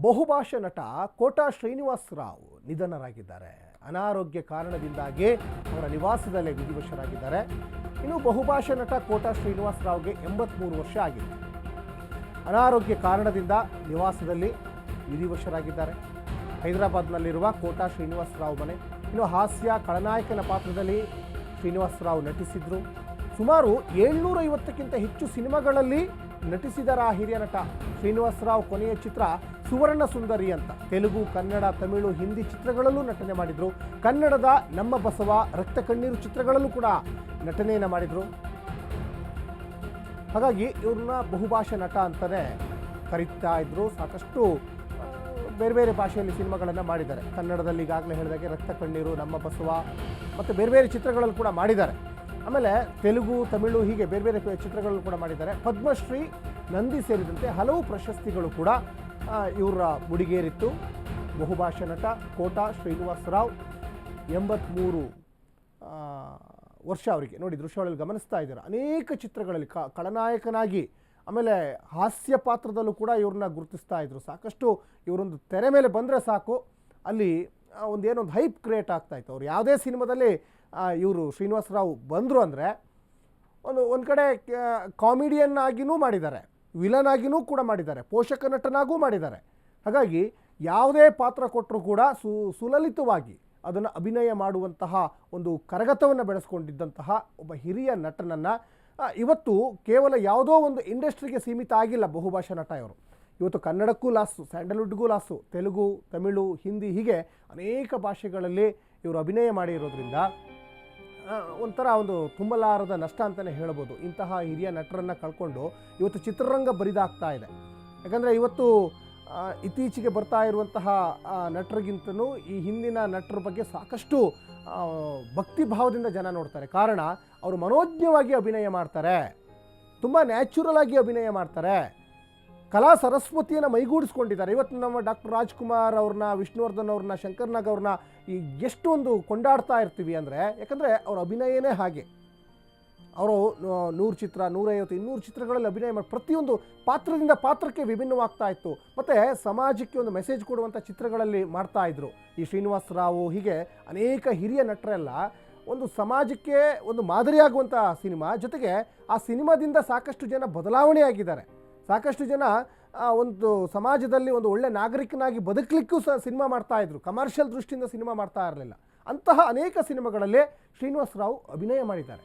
ಬಹುಭಾಷಾ ನಟ ಕೋಟಾ ಶ್ರೀನಿವಾಸ್ ರಾವ್ ನಿಧನರಾಗಿದ್ದಾರೆ. ಅನಾರೋಗ್ಯ ಕಾರಣದಿಂದಾಗಿ ಅವರ ನಿವಾಸದಲ್ಲೇ ವಿಧಿವಶರಾಗಿದ್ದಾರೆ. ಇನ್ನು ಬಹುಭಾಷಾ ನಟ ಕೋಟಾ ಶ್ರೀನಿವಾಸ್ ರಾವ್ಗೆ ಎಂಬತ್ಮೂರು ವರ್ಷ ಆಗಿದೆ. ಅನಾರೋಗ್ಯ ಕಾರಣದಿಂದ ನಿವಾಸದಲ್ಲಿ ವಿಧಿವಶರಾಗಿದ್ದಾರೆ. ಹೈದರಾಬಾದ್ನಲ್ಲಿರುವ ಕೋಟಾ ಶ್ರೀನಿವಾಸ್ ರಾವ್ ಮನೆ. ಇನ್ನು ಹಾಸ್ಯ ಖಳನಾಯಕನ ಪಾತ್ರದಲ್ಲಿ ಶ್ರೀನಿವಾಸ್ ರಾವ್ ನಟಿಸಿದ್ರು. ಸುಮಾರು ಏಳ್ನೂರ ಐವತ್ತಕ್ಕಿಂತ ಹೆಚ್ಚು ಸಿನಿಮಾಗಳಲ್ಲಿ ನಟಿಸಿದರ ಹಿರಿಯ ನಟ ಶ್ರೀನಿವಾಸ ರಾವ್ ಕೊನೆಯ ಚಿತ್ರ ಸುವರ್ಣ ಸುಂದರಿ ಅಂತ. ತೆಲುಗು, ಕನ್ನಡ, ತಮಿಳು, ಹಿಂದಿ ಚಿತ್ರಗಳಲ್ಲೂ ನಟನೆ ಮಾಡಿದ್ರು. ಕನ್ನಡದ ನಮ್ಮ ಬಸವ ರಕ್ತ ಕಣ್ಣೀರು ಚಿತ್ರಗಳಲ್ಲೂ ಕೂಡ ನಟನೆಯನ್ನು ಮಾಡಿದರು. ಹಾಗಾಗಿ ಇವ್ರನ್ನ ಬಹುಭಾಷೆ ನಟ ಅಂತಲೇ ಕರೀತಾ ಇದ್ರು. ಸಾಕಷ್ಟು ಬೇರೆ ಬೇರೆ ಭಾಷೆಯಲ್ಲಿ ಸಿನಿಮಾಗಳನ್ನು ಮಾಡಿದ್ದಾರೆ. ಕನ್ನಡದಲ್ಲಿ ಈಗಾಗಲೇ ಹೇಳಿದಾಗೆ ರಕ್ತ ಕಣ್ಣೀರು, ನಮ್ಮ ಬಸವ, ಮತ್ತು ಬೇರೆ ಬೇರೆ ಚಿತ್ರಗಳಲ್ಲಿ ಕೂಡ ಮಾಡಿದ್ದಾರೆ. ಆಮೇಲೆ ತೆಲುಗು, ತಮಿಳು ಹೀಗೆ ಬೇರೆ ಬೇರೆ ಚಿತ್ರಗಳನ್ನು ಕೂಡ ಮಾಡಿದ್ದಾರೆ. ಪದ್ಮಶ್ರೀ, ನಂದಿ ಸೇರಿದಂತೆ ಹಲವು ಪ್ರಶಸ್ತಿಗಳು ಕೂಡ ಇವರ ಮುಡಿಗೇರಿತ್ತು. ಬಹುಭಾಷಾ ನಟ ಕೋಟಾ ಶ್ರೀನಿವಾಸರಾವ್ ಎಂಬತ್ತ್ಮೂರು ವರ್ಷ ಅವರಿಗೆ. ನೋಡಿ, ದೃಶ್ಯಗಳಲ್ಲಿ ಗಮನಿಸ್ತಾ ಇದ್ದಾರೆ? ಅನೇಕ ಚಿತ್ರಗಳಲ್ಲಿ ಕ, ಖಳನಾಯಕನಾಗಿ, ಆಮೇಲೆ ಹಾಸ್ಯ ಪಾತ್ರದಲ್ಲೂ ಕೂಡ ಇವ್ರನ್ನ ಗುರುತಿಸ್ತಾ ಇದ್ರು. ಸಾಕಷ್ಟು ಇವರೊಂದು ತೆರೆ ಮೇಲೆ ಬಂದರೆ ಸಾಕು. ಅಲ್ಲಿ ಒಂದು ಏನೊಂದು ಹೈಪ್ ಕ್ರಿಯೇಟ್ ಆಗ್ತಾಯಿತ್ತು ಅವ್ರು ಯಾವುದೇ ಸಿನಿಮಾದಲ್ಲಿ ಇವರು ಶ್ರೀನಿವಾಸರಾವ್ ಬಂದರು ಅಂದರೆ ಒಂದು ಒಂದು ಕಡೆ ಕಾಮಿಡಿಯನ್ ಆಗಿಯೂ ಮಾಡಿದ್ದಾರೆ. ವಿಲನ್ ಆಗಿಯೂ ಕೂಡ ಮಾಡಿದ್ದಾರೆ. ಪೋಷಕ ನಟನಾಗೂ ಮಾಡಿದ್ದಾರೆ. ಹಾಗಾಗಿ ಯಾವುದೇ ಪಾತ್ರ ಕೊಟ್ಟರೂ ಕೂಡ ಸು, ಸುಲಲಿತವಾಗಿ ಅದನ್ನು ಅಭಿನಯ ಮಾಡುವಂತಹ ಒಂದು ಕರಗತವನ್ನು ಬೆಳೆಸ್ಕೊಂಡಿದ್ದಂತಹ ಒಬ್ಬ ಹಿರಿಯ ನಟನನ್ನು ಇವತ್ತು ಕೇವಲ ಯಾವುದೋ ಒಂದು ಇಂಡಸ್ಟ್ರಿಗೆ ಸೀಮಿತ ಆಗಿಲ್ಲ ಬಹುಭಾಷಾ ನಟ ಇವರು. ಇವತ್ತು ಕನ್ನಡಕ್ಕೂ ಲಾಸು, ಸ್ಯಾಂಡಲ್ವುಡ್ಗೂ ಲಾಸು, ತೆಲುಗು, ತಮಿಳು, ಹಿಂದಿ ಹೀಗೆ ಅನೇಕ ಭಾಷೆಗಳಲ್ಲಿ ಇವರು ಅಭಿನಯ ಮಾಡಿರೋದ್ರಿಂದ ಒಂಥರ ಒಂದು ತುಂಬಲಾರದ ನಷ್ಟ ಅಂತಲೇ ಹೇಳ್ಬೋದು. ಇಂತಹ ಹಿರಿಯ ನಟರನ್ನು ಕಳ್ಕೊಂಡು ಇವತ್ತು ಚಿತ್ರರಂಗ ಬರಿದಾಗ್ತಾ ಇದೆ. ಯಾಕಂದರೆ ಇವತ್ತು ಇತ್ತೀಚೆಗೆ ಬರ್ತಾ ಇರುವಂತಹ ನಟರಿಗಿಂತನೂ ಈ ಹಿಂದಿನ ನಟರ ಬಗ್ಗೆ ಸಾಕಷ್ಟು ಭಕ್ತಿ ಭಾವದಿಂದ ಜನ ನೋಡ್ತಾರೆ. ಕಾರಣ, ಅವರು ಮನೋಜ್ಞವಾಗಿ ಅಭಿನಯ ಮಾಡ್ತಾರೆ. ತುಂಬ ನ್ಯಾಚುರಲ್ ಆಗಿ ಅಭಿನಯ ಮಾಡ್ತಾರೆ. ಕಲಾ ಸರಸ್ವತಿಯನ್ನು ಮೈಗೂಡಿಸ್ಕೊಂಡಿದ್ದಾರೆ. ಇವತ್ತು ನಮ್ಮ ಡಾಕ್ಟರ್ ರಾಜ್ಕುಮಾರ್ ಅವ್ರನ್ನ, ವಿಷ್ಣುವರ್ಧನ್ ಅವ್ರನ್ನ ಶಂಕರ್ನಾಗ್ ಅವ್ರನ್ನ ಈ ಎಷ್ಟೊಂದು ಕೊಂಡಾಡ್ತಾ ಇರ್ತೀವಿ ಅಂದರೆ, ಯಾಕಂದರೆ ಅವ್ರ ಅಭಿನಯನೇ ಹಾಗೆ. ಅವರು ನೂರು ಚಿತ್ರ, ನೂರೈವತ್ತು, ಇನ್ನೂರು ಚಿತ್ರಗಳಲ್ಲಿ ಅಭಿನಯ ಮಾಡಿ ಪ್ರತಿಯೊಂದು ಪಾತ್ರದಿಂದ ಪಾತ್ರಕ್ಕೆ ವಿಭಿನ್ನವಾಗ್ತಾ ಇತ್ತು. ಮತ್ತು ಸಮಾಜಕ್ಕೆ ಒಂದು ಮೆಸೇಜ್ ಕೊಡುವಂಥ ಚಿತ್ರಗಳಲ್ಲಿ ಮಾಡ್ತಾ ಇದ್ರು. ಈ ಶ್ರೀನಿವಾಸ ರಾವು ಹೀಗೆ ಅನೇಕ ಹಿರಿಯ ನಟರೆಲ್ಲ ಒಂದು ಸಮಾಜಕ್ಕೆ ಒಂದು ಮಾದರಿಯಾಗುವಂಥ ಸಿನಿಮಾ. ಜೊತೆಗೆ ಆ ಸಿನಿಮಾದಿಂದ ಸಾಕಷ್ಟು ಜನ ಬದಲಾವಣೆ ಆಗಿದ್ದಾರೆ ಸಾಕಷ್ಟು ಜನ ಒಂದು ಸಮಾಜದಲ್ಲಿ ಒಂದು ಒಳ್ಳೆ ನಾಗರಿಕನಾಗಿ ಬದುಕಲಿಕ್ಕೂ ಸಹ ಸಿನಿಮಾ ಮಾಡ್ತಾ ಇದ್ರು. ಕಮರ್ಷಿಯಲ್ ದೃಷ್ಟಿಯಿಂದ ಸಿನಿಮಾ ಮಾಡ್ತಾ ಇರಲಿಲ್ಲ. ಅಂತಹ ಅನೇಕ ಸಿನಿಮಾಗಳಲ್ಲೇ ಶ್ರೀನಿವಾಸ ರಾವ್ ಅಭಿನಯ ಮಾಡಿದ್ದಾರೆ.